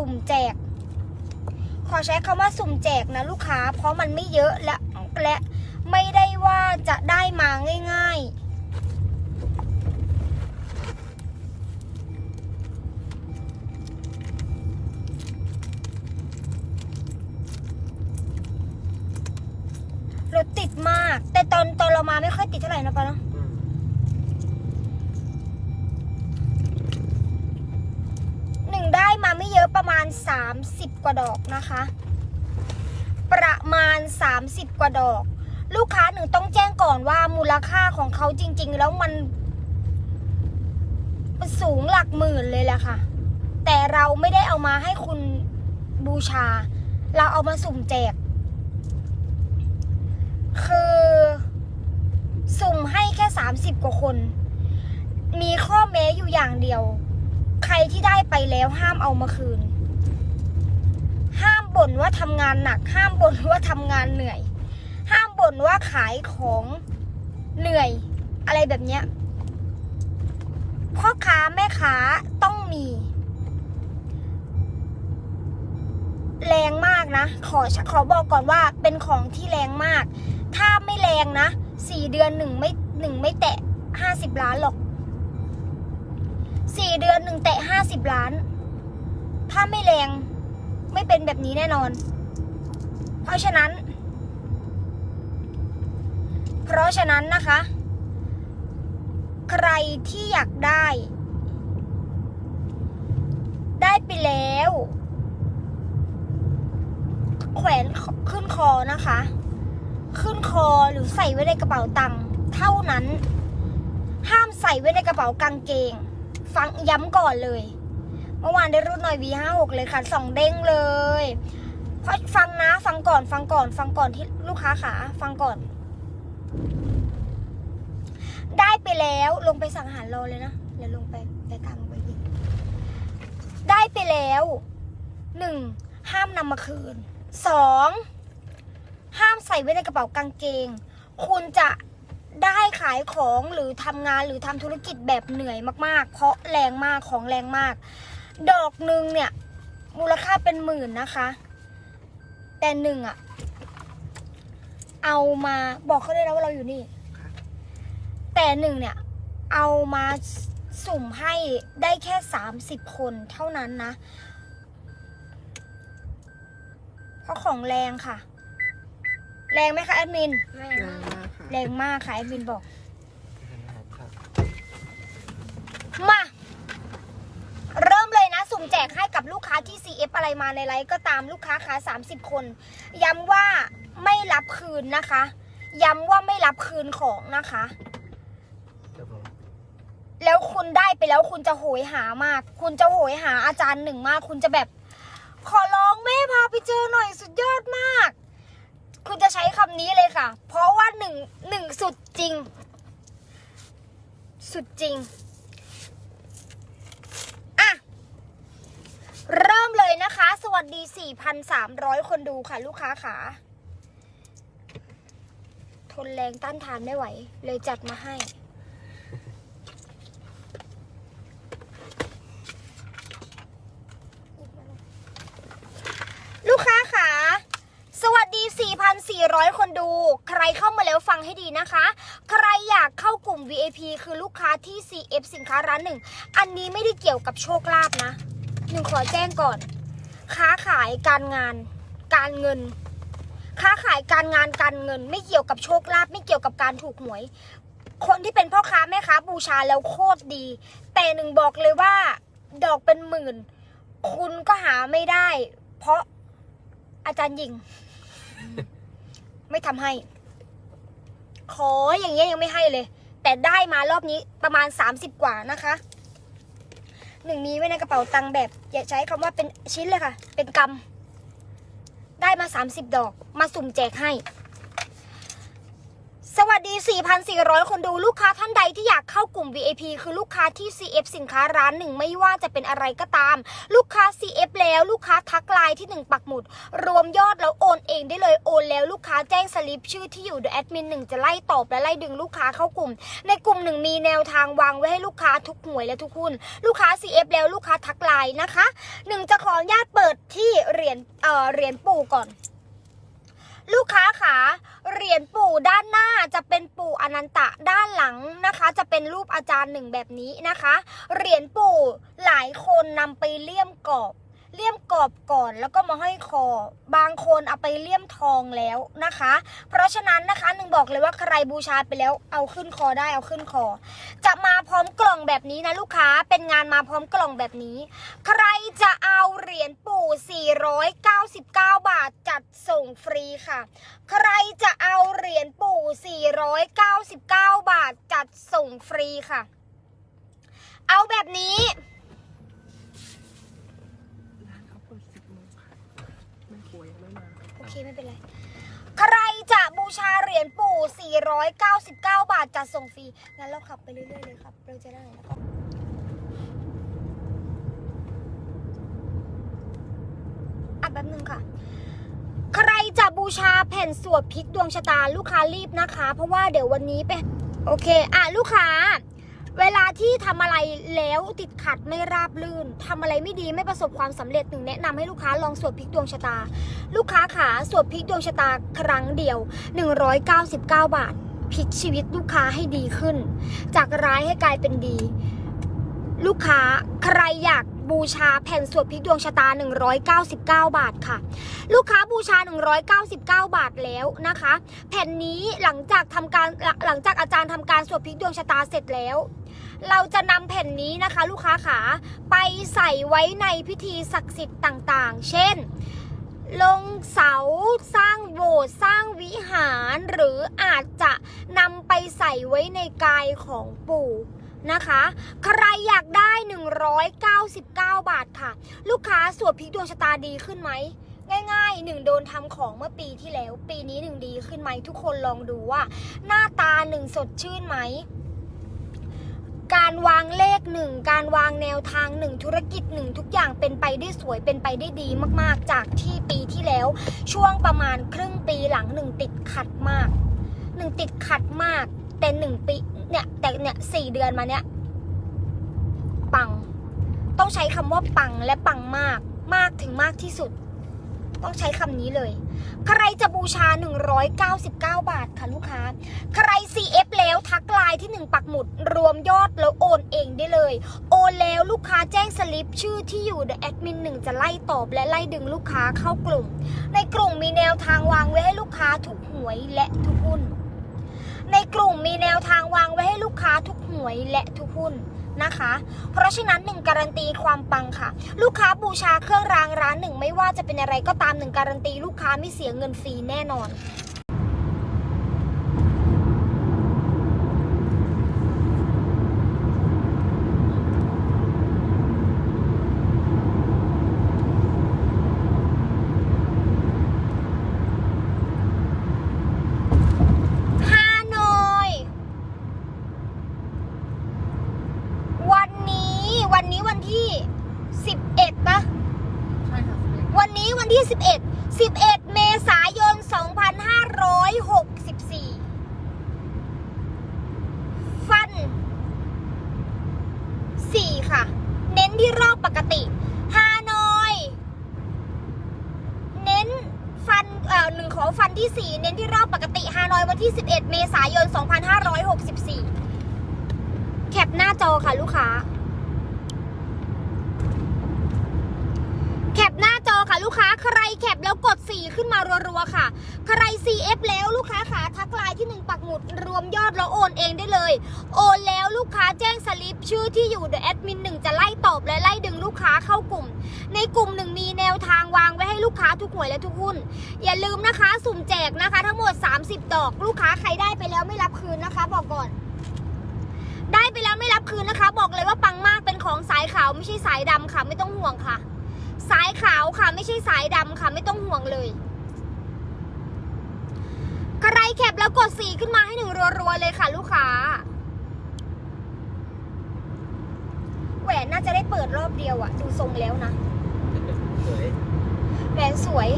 สุ่มแจก ขอใช้คำว่าสุ่มแจกนะลูกค้า เพราะมันไม่เยอะและและไม่ได้ว่าจะได้มาง่าย ๆรถติดมาก แต่ตอนตอนเรามาไม่ค่อยติดเท่าไหร่นะปะเนาะ ณ 30 กว่าดอกนะคะ ประมาณ 30 กว่าดอก ลูกค้าหนึ่งต้องแจ้งก่อนว่ามูลค่าของเขาจริง ๆ แล้วมันมันสูงหลักหมื่นเลยแหละค่ะ แต่เราไม่ได้เอามาให้คุณบูชา เราเอามาสุ่มแจก คือสุ่มให้แค่ 30 กว่าคน มีข้อแม้อยู่อย่างเดียว ใครที่ได้ไปแล้วห้ามเอามาคืน ห้ามบ่นว่าทำงานหนัก ห้ามบ่นว่าทำงานเหนื่อย ห้ามบ่นว่าขายของเหนื่อย อะไรแบบเนี้ยพ่อค้าแม่ค้าต้องมี แรงมากนะ ขอขอบอกก่อนว่าเป็นของที่แรงมาก ถ้าไม่แรงนะสี่เดือนหนึ่งไม่หนึ่งไม่แตะห้าสิบล้านหรอกสี่เดือนหนึ่งแตะห้าสิบล้าน ถ้าไม่แรง เป็นแบบนี้แน่นอน เพราะฉะนั้น เพราะฉะนั้นนะคะ ใครที่อยากได้ ได้ไปแล้ว แขวนขึ้นคอนะคะ ขึ้นคอหรือใส่ไว้ในกระเป๋าตังค์เท่านั้น ห้ามใส่ไว้ในกระเป๋ากางเกง ฟังย้ำก่อนเลย เมื่อวานได้รุ่นหน่อย V56 เลยค่ะสองเด้งเลยเพราะฟังนะฟังก่อนฟังก่อน ฟังก่อนที่ลูกค้าขาฟังก่อน ได้ไปแล้วลงไปสั่งอาหารรอเลยนะเดี๋ยวลงไปไปกลางไปยิงได้ไปแล้วหนึ่งห้ามนำมาคืนสองห้ามใส่ไว้ในกระเป๋ากางเกง คุณจะได้ขายของหรือทำงานหรือทำธุรกิจแบบเหนื่อยมากๆ เพราะแรงมากของแรงมาก ดอกหนึ่งเนี่ย มูลค่าเป็นหมื่นนะคะ แต่หนึ่งอะเอามาบอกเขาเลยนะว่าเราอยู่นี่ แต่หนึ่งเนี่ย เอามาสุ่มให้ได้แค่สามสิบคนเท่านั้นนะ เพราะของแรงค่ะ แรงไหมคะแอดมิน แรงแรงมากมากค่ะแรงมากค่ะแอดมินบอกครับมา เริ่มเลยนะ สุ่มแจ กให้กับลูกค้าที่ CF อะไรมาในไลฟ์ก็ตามลูกค้าค้า30 คน ย้ำว่าไม่รับคืนนะคะ ย้ำว่าไม่รับคืนของนะคะ แล้วคุณได้ไปแล้วคุณจะโหยหามาก คุณจะโหยหาอาจารย์หนึ่งมาก คุณจะแบบ ขอร้องแม่พาไปเจอหน่อยสุดยอดมาก คุณจะใช้คำนี้เลยค่ะ เพราะว่าหนึ่งหนึ่งสุดจริง สุดจริง อะ เริ่มเลยนะคะ สวัสดี 4,300 คนดูค่ะ ลูกค้าขา ทนแรงต้านทานไม่ไหว เลยจัดมาให้ ลูกค้าขาสวัสดี 4,400 คนดู ใครเข้ามาแล้วฟังให้ดีนะคะ ใครอยากเข้ากลุ่ม VIP คือลูกค้าที่ CF สินค้าร้านหนึ่ง อันนี้ไม่ได้เกี่ยวกับโชคลาภนะ หนึ่งขอแจ้งก่อน ค้าขายการงาน การเงิน ค้าขายการงานการเงิน ไม่เกี่ยวกับโชคลาภไม่เกี่ยวกับการถูกหวย คนที่เป็นพ่อค้าแม่ค้าบูชาแล้วโคตรดี แต่หนึ่งบอกเลยว่า ดอกเป็นหมื่น คุณก็หาไม่ได้ เพราะอาจารย์หญิง ไม่ทำให้ ขออย่างเงี้ยยังไม่ให้เลย แต่ได้มารอบนี้ประมาณ 30 กว่านะคะ หนึ่งมีไว้ในกระเป๋าตังค์แบบ อย่าใช้คำว่าเป็นชิ้นเลยค่ะ เป็นกำได้มา 30 ดอก มาสุ่มแจกให้ สวัสดี 4,400 คนดูลูกค้าท่านใดที่อยากเข้ากลุ่ม VIP คือลูกค้าที่ CF สินค้าร้านหนึ่งไม่ว่าจะเป็นอะไรก็ตาม ลูกค้า CF แล้วลูกค้าทักไลน์ที่ 1 ปักหมุด รวมยอดแล้วโอนเองได้เลยโอนแล้วลูกค้าแจ้งสลิปชื่อที่อยู่เดอะแอดมินหนึ่งจะไล่ตอบและไล่ดึงลูกค้าเข้ากลุ่ม ในกลุ่มหนึ่งมีแนวทางวางไว้ให้ลูกค้าทุกหน่วยและทุกหุ้นลูกค้า CF แล้วลูกค้าทักไลน์นะคะหนึ่งจะขออนุญาตเปิดที่เหรียญเอ่อเหรียญปู่ก่อน ลูกค้าขาเหรียญปู่ด้านหน้าจะเป็นปู่อนันตะด้านหลังนะคะ จะเป็นรูปอาจารย์หนึ่งแบบนี้นะคะ เหรียญปู่หลายคนนำไปเลี่ยมกรอบเลี่ยมกรอบก่อนแล้วก็มาห้อยคอ บางคนเอาไปเลี่ยมทองแล้วนะคะ เพราะฉะนั้นนะคะหนึ่งบอกเลยว่าใครบูชาไปแล้วเอาขึ้นคอได้เอาขึ้นคอ จะมาพร้อมกล่องแบบนี้นะลูกค้าเป็นงานมาพร้อมกล่องแบบนี้ ใครจะเอาเหรียญปู่ 499 บาท ดส่งฟรีค่ะ ใครจะเอาเหรียญปู่ 499 บาท จัดส่งฟรีค่ะ เอาแบบนี้ร้านเขาเปิดสิบโมงค่ะแม่ครัวยไม่มาโอเคไม่เป็นไร ใครจะบูชาเหรียญปู่ 499 บาท จัดส่งฟรี งั้นเราขับไปเรื่อยๆเลยครับเราจะได้แล้วก็อะแป๊บนึงค่ะ ใครจะบูชาแผ่นสวดพลิกดวงชะตาลูกค้ารีบนะคะ เพราะว่าเดี๋ยววันนี้ไปโอเค อะลูกค้า เวลาที่ทำอะไรแล้วติดขัดไม่ราบลื่นทำอะไรไม่ดีไม่ประสบความสำเร็จหนึ่งแนะนำให้ลูกค้าลองสวดพลิกดวงชะตา ลูกค้าขาสวดพลิกดวงชะตาครั้งเดียว 199 บาทพลิกชีวิตลูกค้าให้ดีขึ้น จากร้ายให้กลายเป็นดี ลูกค้าใครอยาก บูชาแผ่นสวดพลิกดวงชะตา 199 บาทค่ะ ลูกค้าบูชา 199 บาทแล้วนะคะ แผ่นนี้หลังจากทำการหลังจากอาจารย์ทำการสวดพลิกดวงชะตาเสร็จแล้วเราจะนำแผ่นนี้นะคะ ลูกค้าขาไปใส่ไว้ในพิธีศักดิ์สิทธิ์ต่างๆ เช่น ลงเสาสร้างโบสถ์สร้างวิหาร หรืออาจจะนำไปใส่ไว้ในกายของปู่ นะคะ ใครอยากได้ 199 บาทค่ะ ลูกค้าสวดพลิกดวงชะตาดีขึ้นไหม ง่ายๆหนึ่งโดนทำของเมื่อปีที่แล้ว ปีนี้หนึ่งดีขึ้นไหมทุกคนลองดูว่า หน้าตาหนึ่งสดชื่นไหม การวางเลขหนึ่งการวางแนวทางหนึ่งธุรกิจหนึ่งทุกอย่างเป็นไปได้สวยเป็นไปได้ดีมากๆ จากที่ปีที่แล้ว ช่วงประมาณครึ่งปีหลังหนึ่งติดขัดมากหนึ่งติดขัดมาก แต่หนึ่งปีเนี่ยแต่เนี่ยสี่เดือนมาเนี่ยปัง ต้องใช้คำว่าปังและปังมากมากถึงมากที่สุด ต้องใช้คำนี้เลย ใครจะบูชา 199 บาทค่ะลูกค้า ใคร CF แล้วทักไลน์ที่ 1 ปักหมุด รวมยอดแล้วโอนเองได้เลย โอนแล้วลูกค้าแจ้งสลิปชื่อที่อยู่ The Admin 1จะไล่ตอบและไล่ดึงลูกค้าเข้ากลุ่ม ในกลุ่มมีแนวทางวางไว้ให้ลูกค้าทุกหวยและทุกหุ้น ในกลุ่มมีแนวทางวางไว้ให้ลูกค้าทุกหวยและทุกหุ้นนะคะ เพราะฉะนั้นหนึ่งการันตีความปังค่ะ ลูกค้าบูชาเครื่องรางร้านหนึ่งไม่ว่าจะเป็นอะไรก็ตามหนึ่งการันตีลูกค้าไม่เสียเงินฟรีแน่นอน ฮานอย วันนี้วันนี้วันที่ 11นะ ใช่ค่ะ วันนี้วันที่ 11 11 เมษายน 2564 ฟัน 4 ค่ะ เน้นที่รอบปกติ ฮานอย เน้นฟัน เอ่อหนึ่งขอฟันที่ 4 เน้นที่รอบปกติ ฮานอยวันที่ 11 เมษายน 2564 แคปหน้า จอค่ะลูกค้า แคปหน้าจอค่ะลูกค้า ใครแคปแล้วกด4ขึ้นมารัวๆค่ะ ใคร CF แล้วลูกค้าขาทักไลน์ที่1ปักหมุดรวมยอดแล้วโอนเองได้เลย โอนแล้วลูกค้าแจ้งสลิปชื่อที่อยู่เดอะแอดมินหนึ่งจะไล่ตอบและไล่ดึงลูกค้าเข้ากลุ่ม ในกลุ่มหนึ่งมีแนวทางวางไว้ให้ลูกค้าทุกหวยและทุกหุ้น อย่าลืมนะคะ สุ่มแจกนะคะ ทั้งหมด 30 ดอก ลูกค้าใครได้ไปแล้วไม่รับคืนนะคะ บอกก่อน ได้ไปแล้วไม่ คืนนะคะ บอกเลยว่าปังมากเป็นของสายขาวไม่ใช่สายดำค่ะ ไม่ต้องห่วงค่ะ สายขาวค่ะ ไม่ใช่สายดำค่ะ ไม่ต้องห่วงเลยใครแคบแล้วกดสีขึ้นมาให้หนึ่งรัวๆเลยค่ะ ลูกค้าแหวนน่าจะได้เปิดรอบเดียวอะดูทรงแล้วนะแหวนสวย